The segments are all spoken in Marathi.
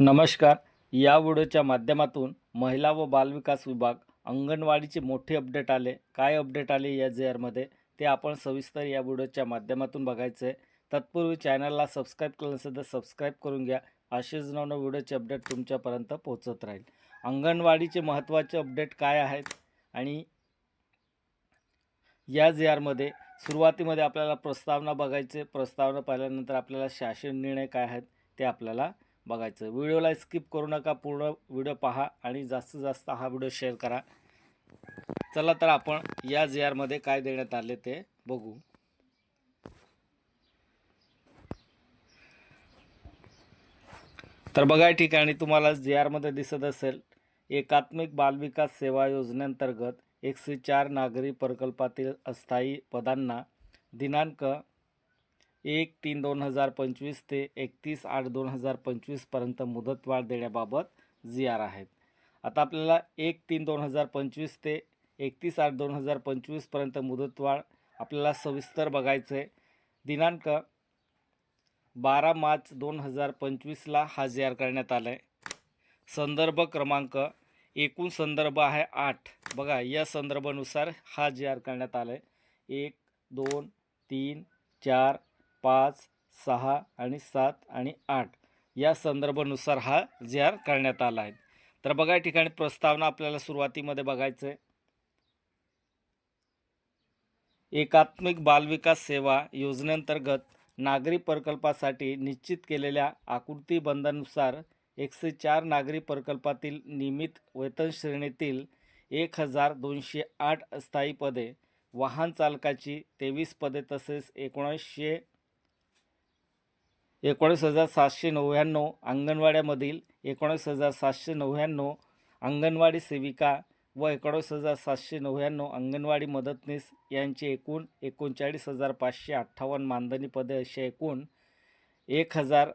नमस्कार. या व्हिडिओच्या माध्यमातून महिला व बालविकास विभाग अंगणवाडीचे मोठे अपडेट आले. काय अपडेट आले या जे आरमध्ये? ते आपण सविस्तर या व्हिडिओच्या माध्यमातून बघायचं आहे तत्पूर्वी चॅनलला सबस्क्राईब केलं नसेल तर सबस्क्राईब करून घ्या. असेच नवनव व्हिडिओचे अपडेट तुमच्यापर्यंत पोहोचत राहील. अंगणवाडीचे महत्त्वाचे अपडेट काय आहेत? आणि या जे आरमध्ये सुरुवातीमध्ये आपल्याला प्रस्तावना बघायचे. प्रस्तावना पाहिल्यानंतर आपल्याला शासन निर्णय काय आहेत ते आपल्याला बघायचं. व्हिडिओला स्किप करू नका पूर्ण व्हिडिओ पहा आणि जास्तीत जास्त हा व्हिडिओ शेअर करा. चला तर आपण या जे आरमध्ये काय देण्यात आले ते बघू. तर बघा या ठिकाणी तुम्हाला जे आरमध्ये दिसत असेल एकात्मिक बालविकास सेवा योजनेअंतर्गत एकशे चार नागरी प्रकल्पातील अस्थायी पदांना दिनांक एक तीन दोन हजार पंचवीस ते एकतीस आठ दोन हजार पंचवीसपर्यंत मुदतवाढ देण्याबाबत जी आर आहेत. आता आपल्याला एक तीन दोन हजार पंचवीस ते एकतीस आठ दोन हजार पंचवीसपर्यंत मुदतवाढ आपल्याला सविस्तर बघायचं आहे दिनांक बारा मार्च दोन हजार पंचवीसला हा जी आर करण्यात आला आहे संदर्भ क्रमांक एकूण संदर्भ आहे आठ. बघा या संदर्भानुसार हा जी आर करण्यात आला आहे एक दोन तीन चार पाच सहा आणि सात आणि आठ या संदर्भानुसार हा जी आर करण्यात आला आहे. तर बघा या ठिकाणी प्रस्तावना आपल्याला सुरुवातीमध्ये बघायचं आहे एकात्मिक बालविकास सेवा योजनेअंतर्गत नागरी प्रकल्पासाठी निश्चित केलेल्या आकृतीबंधानुसार एकशे चार नागरी प्रकल्पातील नियमित वेतन श्रेणीतील एक हजार दोनशे आठ स्थायी पदे वाहन चालकाची तेवीस पदे तसेच एकोणीसशे एकोणीस हजार सातशे नव्याण्णव अंगणवाड्यामधील एकोणीस हजार सातशे नव्याण्णव अंगणवाडी सेविका व एकोणीस हजार सातशे नव्याण्णव अंगणवाडी मदतनीस यांचे एकूण एकोणचाळीस हजार पाचशे अठ्ठावन्न मानधनी पदे असे एकूण एक हजार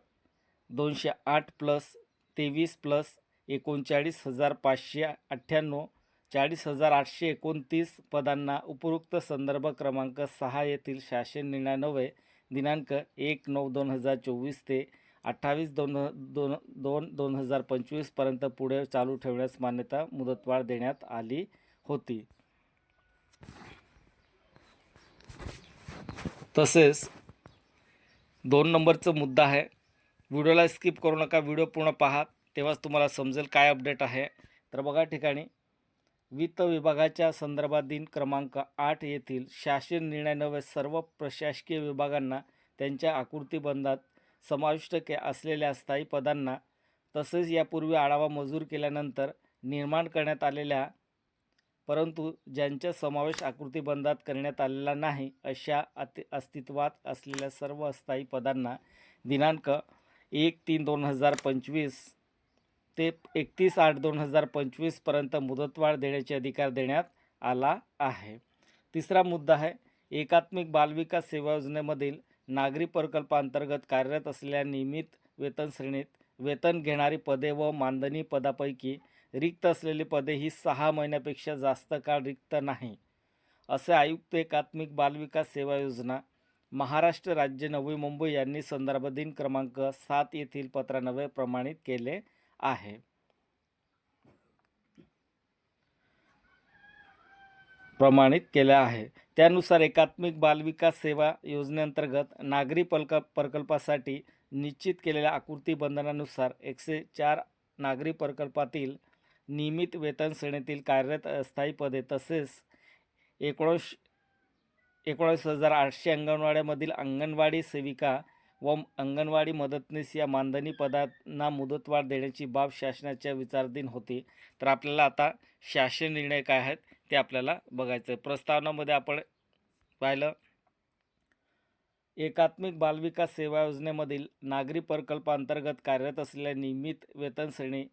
दोनशे आठ प्लस तेवीस प्लस एकोणचाळीस हजार पाचशे अठ्ठ्याण्णव चाळीस हजार आठशे एकोणतीस पदांना उपरोक्त संदर्भ क्रमांक सहा येथील शासन निर्णयान्वये दिनांक एक नऊ दोन हजार चोवीस ते अठ्ठावीस दोन दोन दोन दोन हजार पंचवीसपर्यंत पुढे चालू ठेवण्यास मान्यता मुदतवाढ देण्यात आली होती. तसेच दोन नंबरचा मुद्दा आहे. व्हिडिओला स्किप करू नका. व्हिडिओ पूर्ण पहा. तेव्हाच तुम्हाला समजेल काय अपडेट आहे. तर बघा ठिकाणी वित्त विभागाच्या संदर्भात दिन क्रमांक आठ येथील शासन निर्णयान्वये सर्व प्रशासकीय विभागांना त्यांच्या आकृतीबंधात समाविष्ट के असलेल्या स्थायी पदांना तसेच यापूर्वी आढावा मंजूर केल्यानंतर निर्माण करण्यात आलेल्या परंतु ज्यांचा समावेश आकृतीबंधात करण्यात आलेला नाही अशा अति अस्तित्वात असलेल्या सर्व अस्थायी पदांना दिनांक एक तीन दोन हजार पंचवीस ते एकतीस आठ दोन हजार पंचवीसपर्यंत मुदतवाढ देण्याचे अधिकार देण्यात आला आहे. तिसरा मुद्दा आहे एकात्मिक बालविकास सेवा योजनेमधील नागरी प्रकल्पांतर्गत कार्यरत असलेल्या नियमित वेतन श्रेणीत वेतन घेणारी पदे व मानधनी पदापैकी रिक्त असलेली पदे ही सहा महिन्यापेक्षा जास्त काळ रिक्त नाही. असे आयुक्त एकात्मिक बालविकास सेवा योजना महाराष्ट्र राज्य नवी मुंबई यांनी संदर्भ दिन क्रमांक सात येथील पत्रान्वये प्रमाणित केले आहे. प्रमाणित केल्या आहे. त्यानुसार एकात्मिक बालविकास सेवा योजनेअंतर्गत नागरी प्रकल्प प्रकल्पासाठी निश्चित केलेल्या आकृती बंधनानुसार एकशे चार नागरी प्रकल्पातील नियमित वेतन श्रेणीतील कार्यरत अस्थायी पदे तसेच एकोणीस एकोणीस हजार आठशे अंगणवाड्यामधील अंगणवाडी सेविका व अंगणवाडी मदतनीस या मानधनी पदांना मुदतवाढ देण्याची बाब शासनाच्या विचाराधीन होती. तर आपल्याला आता शासन निर्णय काय आहेत ते आपल्याला बघायचं आहे प्रस्तावनामध्ये आपण पाहिलं एकात्मिक बालविकास सेवा योजनेमधील नागरी प्रकल्पांतर्गत कार्यरत असलेल्या नियमित वेतन श्रेणी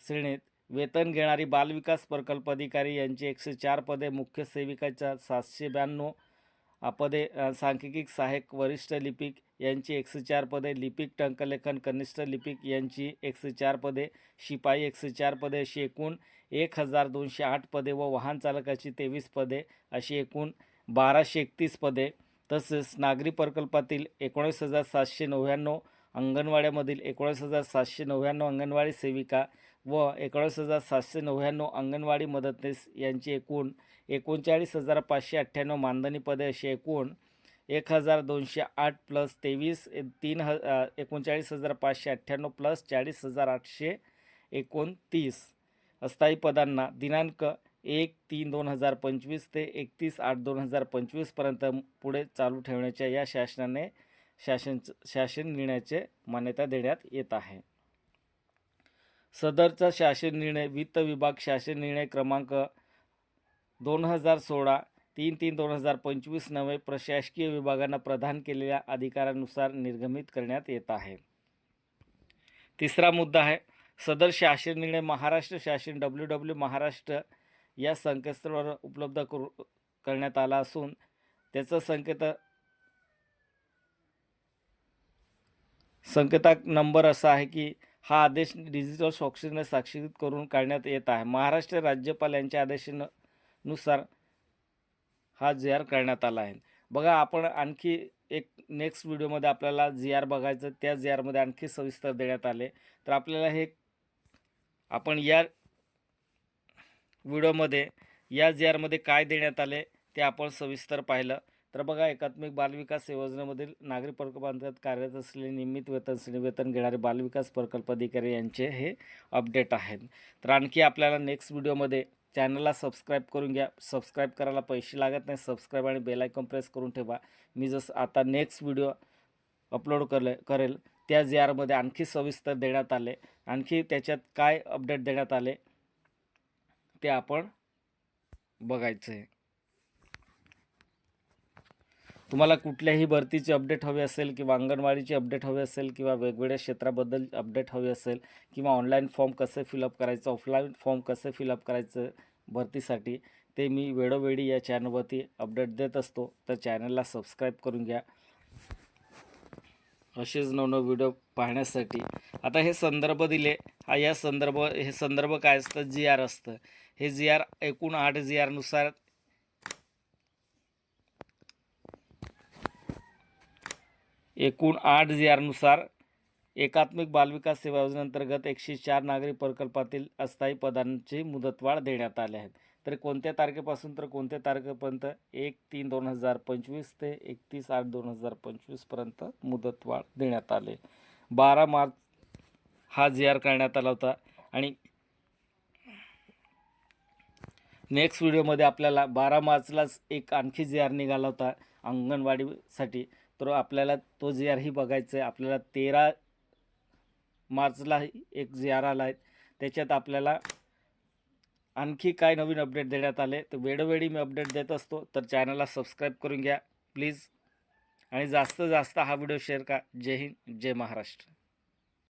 श्रेणीत वेतन घेणारी बालविकास प्रकल्प अधिकारी यांची एकशे चार पदे मुख्य सेविकाच्या सातशे ब्याण्णव पदे सांख्यिकी सहाय्यक वरिष्ठ लिपिक यांची एकशे चार पदे लिपिक टंकलेखन कनिष्ठ लिपिक यांची एकशे चार पदे शिपाई एकशे चार पदे अशी एकूण एक हजार दोनशे आठ पदे व वाहन चालकाची तेवीस पदे अशी एकूण बाराशे एकतीस पदे. तसेच नागरी प्रकल्पातील एकोणीस हजार सातशे नव्याण्णव अंगणवाड्यामधील एकोणीस हजार सातशे नव्याण्णव अंगणवाडी सेविका व एकोणीस हजार सातशे नव्याण्णव अंगणवाडी मदतनीस यांची एकूण एकोणचाळीस हजार पाचशे अठ्ठ्याण्णव मानधनी पदे अशी एकूण एक हजार दोनशे आठ प्लस तेवीस तीन ह एकोणचाळीस हजार पाचशे अठ्ठ्याण्णव प्लस चाळीस हजार आठशे एकोणतीस. अस्थायी पदांना दिनांक एक तीन दोन हजार पंचवीस ते एकतीस आठ दोन हजार पंचवीसपर्यंत पुढे चालू ठेवण्याच्या या शासनाने शासन शासन निर्णयाचे मान्यता देण्यात येत आहे. सदरचा शासन निर्णय वित्त विभाग शासन निर्णय क्रमांक दोन हजार सोळा तीन तीन दोन हजार पंचवीस नवे प्रशासकीय विभागांना प्रदान केलेल्या अधिकारानुसार निर्गमित करण्यात येत आहे. तिसरा मुद्दा आहे सदर शासन निर्णय महाराष्ट्र शासन डब्ल्यू डब्ल्यू महाराष्ट्र या संकेतस्थळावर उपलब्ध करू करण्यात आला असून त्याचं संकेत संकेताक नंबर असा आहे की हा आदेश डिजिटल स्वाक्षरीने साक्षरीत करून काढण्यात येत आहे. महाराष्ट्र राज्यपाल यांच्या आदेशानं नुसार हा जी आर करण्यात आला आहे. बघा आपण आणखी एक नेक्स्ट व्हिडिओमध्ये आपल्याला जी आर बघायचं त्या जी आरमध्ये आणखी सविस्तर देण्यात आले. तर आपल्याला हे आपण या व्हिडिओमध्ये या जी आरमध्ये काय देण्यात आले ते आपण सविस्तर पाहिलं. तर बघा एकात्मिक बालविकास योजनेमधील नागरी प्रकल्पांतर्गत कार्यरत असलेले नियमित वेतन श्रेणी वेतन घेणारे बालविकास प्रकल्प अधिकारी यांचे हे अपडेट आहेत. तर आणखी आपल्याला नेक्स्ट व्हिडिओमध्ये चॅनलला सबस्क्राईब करून घ्या. सबस्क्राईब करायला पैसे लागत नाही. सबस्क्राईब आणि बेलायकॉन प्रेस करून ठेवा. मी जसं आता नेक्स्ट व्हिडिओ अपलोड करले करेल त्या जी आरमध्ये आणखी सविस्तर देण्यात आले. आणखी त्याच्यात काय अपडेट देण्यात आले ते आपण बघायचं आहे तुम्हाला कुठल्याही भरतीची अपडेट हवी असेल किंवा अंगणवाडीची अपडेट हवी असेल किंवा वेगवेगळ्या क्षेत्राबद्दल अपडेट हवी असेल किंवा ऑनलाईन फॉर्म कसे फिलअप करायचं ऑफलाईन फॉर्म कसे फिलअप करायचं भरतीसाठी ते मी वेळोवेळी या चॅनलवरती अपडेट देत असतो. तर चॅनलला सबस्क्राईब करून घ्या. असेच नवनव व्हिडिओ पाहण्यासाठी. आता हे संदर्भ दिले. हा या संदर्भ हे संदर्भ काय असतं? जी आर असतं. हे जी आर एकूण आठ जी आरनुसार एकूण आठ जी आरनुसार एकात्मिक बालविकास सेवा योजनेअंतर्गत एकशे चार नागरी प्रकल्पातील अस्थायी पदांची मुदतवाढ देण्यात आले आहेत तर कोणत्या तारखेपासून तर कोणत्या तारखेपर्यंत? एक तीन दोन हजार पंचवीस ते एकतीस आठ दोन हजार पंचवीसपर्यंत मुदतवाढ देण्यात आले. बारा मार्च हा जी आर करण्यात आला होता. आणि नेक्स्ट व्हिडिओमध्ये आपल्याला बारा मार्चलाच एक आणखी जी आर निघाला होता अंगणवाडीसाठी. तर आपल्याला तो जी आरही बघायचा आहे आपल्याला तेरा मार्चला एक जी आर आला आहे. त्याच्यात आपल्याला आणखी काय नवीन अपडेट देण्यात आले तर वेळोवेळी मी अपडेट देत असतो. तर चॅनलला सबस्क्राईब करून घ्या प्लीज आणि जास्त जास्त हा व्हिडिओ शेअर का जय हिंद जय महाराष्ट्र.